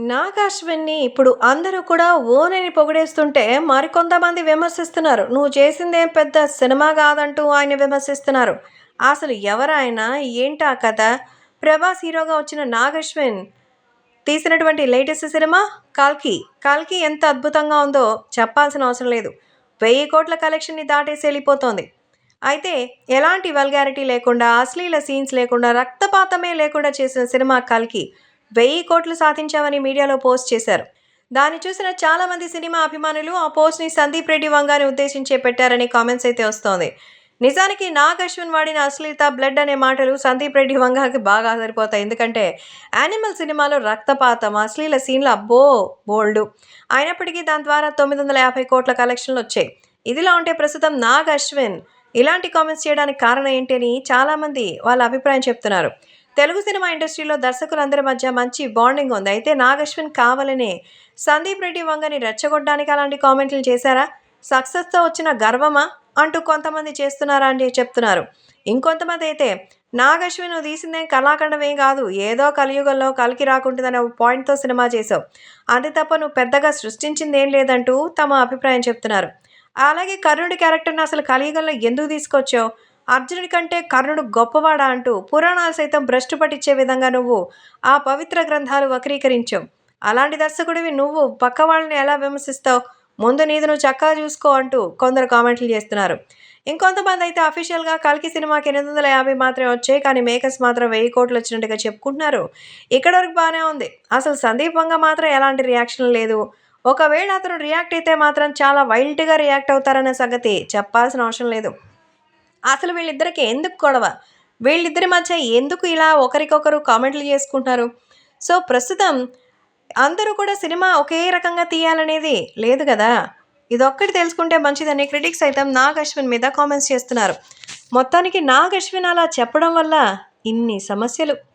నాగాశ్విన్ని ఇప్పుడు అందరూ కూడా ఓనని పొగిడేస్తుంటే మరికొంతమంది విమర్శిస్తున్నారు. నువ్వు చేసిందేం పెద్ద సినిమా కాదంటూ ఆయన విమర్శిస్తున్నారు. అసలు ఎవరాయన? ఏంటా కథ? ప్రభాస్ హీరోగా వచ్చిన నాగశ్విన్ తీసినటువంటి లేటెస్ట్ సినిమా? కాల్కి. కాల్కి ఎంత అద్భుతంగా ఉందో చెప్పాల్సిన అవసరం లేదు. వెయ్యి కోట్ల కలెక్షన్ని దాటేసి వెళ్ళిపోతోంది. అయితే ఎలాంటి వల్గారిటీ లేకుండా అశ్లీల సీన్స్ లేకుండా రక్తపాతమే లేకుండా చేసిన సినిమా కల్కి. వెయ్యి కోట్లు సాధించామని మీడియాలో పోస్ట్ చేశారు. దాన్ని చూసిన చాలామంది సినిమా అభిమానులు ఆ పోస్ట్ని సందీప్ రెడ్డి వంగాని ఉద్దేశించే పెట్టారని కామెంట్స్ అయితే వస్తోంది. నిజానికి నాగ్ అశ్విన్ వాడిన అశ్లీలత బ్లడ్ అనే మాటలు సందీప్ రెడ్డి వంగాకి బాగా సరిపోతాయి ఎందుకంటే యానిమల్ సినిమాలో రక్తపాతం అశ్లీల సీన్లు అబ్బో బోల్డ్. అయినప్పటికీ దాని ద్వారా తొమ్మిది వందల యాభై కోట్ల కలెక్షన్లు వచ్చాయి. ఇదిలా ఉంటే ప్రస్తుతం నాగ్ అశ్విన్ ఇలాంటి కామెంట్స్ చేయడానికి కారణం ఏంటి అని చాలామంది వాళ్ళ అభిప్రాయం చెప్తున్నారు. తెలుగు సినిమా ఇండస్ట్రీలో దర్శకులందరి మధ్య మంచి బాండింగ్ ఉంది. అయితే నాగశ్విన్ కావాలనే సందీప్ రెడ్డి వంగని రెచ్చగొట్టడానికి అలాంటి కామెంట్లు చేశారా? సక్సెస్తో వచ్చిన గర్వమా? అంటూ కొంతమంది చేస్తున్నారా అని చెప్తున్నారు. ఇంకొంతమంది అయితే నాగశ్విన్ తీసిందేం కళాఖండమేం కాదు ఏదో కలియుగంలో కలికి రాకుంటుందనే పాయింట్తో సినిమా చేసావు అంతే తప్ప నువ్వు పెద్దగా సృష్టించిందేం లేదంటూ తమ అభిప్రాయం చెప్తున్నారు. అలాగే కర్ణుడి క్యారెక్టర్ని అసలు కలియుగంలో ఎందుకు తీసుకొచ్చావు? అర్జునుడి కంటే కర్ణుడు గొప్పవాడా అంటూ పురాణాలు సైతం భ్రష్టు పట్టించే విధంగా నువ్వు ఆ పవిత్ర గ్రంథాలు వక్రీకరించావు. అలాంటి దర్శకుడివి నువ్వు పక్క వాళ్ళని ఎలా విమర్శిస్తావు? ముందు నీది నువ్వు చక్కగా చూసుకో అంటూ కొందరు కామెంట్లు చేస్తున్నారు. ఇంకొంతమంది అయితే అఫీషియల్గా కల్కి సినిమాకి ఎనిమిది వందల యాభై మాత్రమే వచ్చాయి కానీ మేకర్స్ మాత్రం వెయ్యి కోట్లు వచ్చినట్టుగా చెప్పుకుంటున్నారు. ఇక్కడ వరకు బాగానే ఉంది. అసలు సందీప్ వంగ మాత్రం ఎలాంటి రియాక్షన్ లేదు. ఒకవేళ అతను రియాక్ట్ అయితే మాత్రం చాలా వైల్డ్గా రియాక్ట్ అవుతారనే సంగతి చెప్పాల్సిన అవసరం లేదు. అసలు వీళ్ళిద్దరికి ఎందుకు గొడవ? వీళ్ళిద్దరి మధ్య ఎందుకు ఇలా ఒకరికొకరు కామెంట్లు చేసుకుంటున్నారు సో ప్రస్తుతం అందరూ కూడా సినిమా ఒకే రకంగా తీయాలనేది లేదు కదా? ఇదొక్కటి తెలుసుకుంటే మంచిదని క్రిటిక్స్ సైతం నాగ్ అశ్విన్ మీద కామెంట్స్ చేస్తున్నారు. మొత్తానికి నాగ్ అశ్విన్ అలా చెప్పడం వల్ల ఇన్ని సమస్యలు.